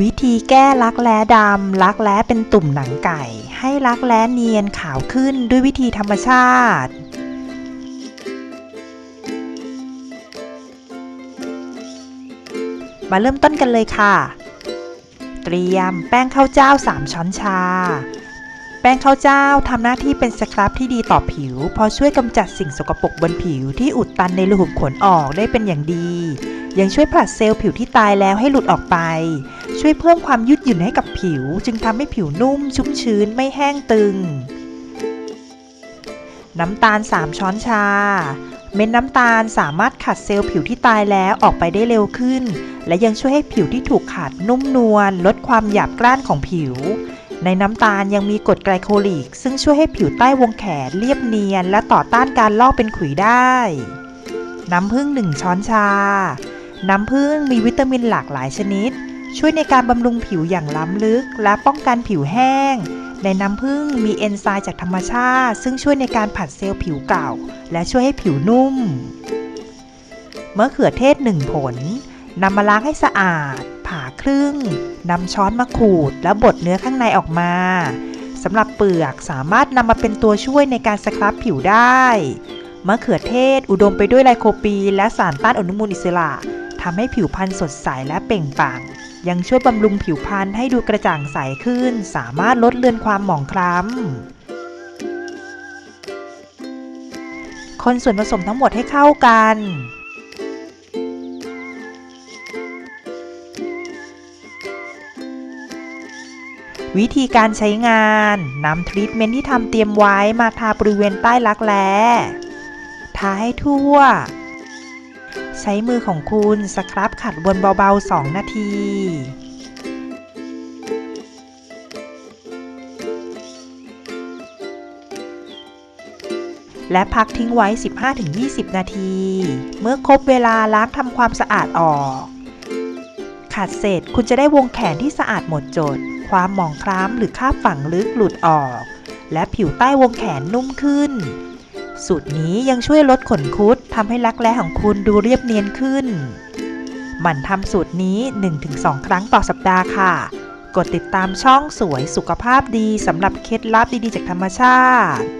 วิธีแก้รักแร้ดำรักแร้เป็นตุ่มหนังไก่ ให้รักแร้เนียนขาวขึ้นด้วยวิธีธรรมชาติมาเริ่มต้นกันเลยค่ะ เตรียมแป้งข้าวเจ้า 3 ช้อนชา แป้งข้าวเจ้าทำหน้าที่เป็นสครับที่ดีต่อผิว พอช่วยกำจัดสิ่งสกปรกบนผิวที่อุดตันในรูขุมขนออกได้เป็นอย่างดี ยังช่วยผลัดเซลล์ผิวที่ตายแล้วให้หลุดออกไป ช่วยเพิ่มความยืดหยุ่นให้กับผิว จึงทำให้ผิวนุ่ม ชุ่มชื้นไม่แห้งตึง น้ำตาล 3 ช้อนชา เม็ดน้ำตาลสามารถขัดเซลล์ผิวที่ตายแล้วออกไปได้เร็วขึ้น และยังช่วยให้ผิวที่ถูกขัดนุ่มนวลลดความหยาบกร้านของผิวในน้ำตาลยังมีกรดไกลโคลิก ซึ่งช่วยให้ผิวใต้วงแขนเรียบเนียน และต่อต้านการลอกเป็นขุยได้ น้ำผึ้ง1ช้อนชา น้ำผึ้งมีวิตามินหลากหลายชนิด ช่วยในการบำรุงผิวอย่างล้ำลึก และป้องกันผิวแห้ง ในน้ำผึ้งมีเอนไซม์จากธรรมชาติ ซึ่งช่วยในการผัดเซลล์ผิวเก่า และช่วยให้ผิวนุ่มมะเขือเทศ1ผลนำมาล้างให้สะอาด ผ่าครึ่งนำช้อนมาขูด แล้วบดเนื้อข้างในออกมาสำหรับเปลือกสามารถนำมาเป็นตัวช่วยในการสครับผิวได้ มะเขือเทศอุดมไปด้วยไลโคปีนและสารต้านอนุมูลอิสระ ทำให้ผิวพรรณสดใสและเปล่งปลั่ง ยังช่วยบำรุงผิวพรรณให้ดูกระจ่างใสขึ้น สามารถลดเลือนความหมองคล้ำ คนส่วนผสมทั้งหมดให้เข้ากันวิธีการใช้งานนำทรีทเมนต์ที่ทำเตรียมไว้มาทาบริเวณใต้รักแร้ทาให้ทั่ว ใช้มือของคุณสครับขัดวนเบาๆ 2 นาทีและพักทิ้งไว้ 15-20 นาที เมื่อครบเวลาล้างทำความสะอาดออก ขัดเสร็จคุณจะได้วงแขนที่สะอาดหมดจด ความหมองคล้ำหรือคราบฝังลึกหลุดออก และผิวใต้วงแขนนุ่มขึ้น สูตรนี้ยังช่วยลดขนคุดทำให้รักแร้ของคุณดูเรียบเนียนขึ้น หมั่นทำสูตรนี้ 1-2 ครั้งต่อสัปดาห์ค่ะ กดติดตามช่องสวยสุขภาพดีสำหรับเคล็ดลับดีๆจากธรรมชาติ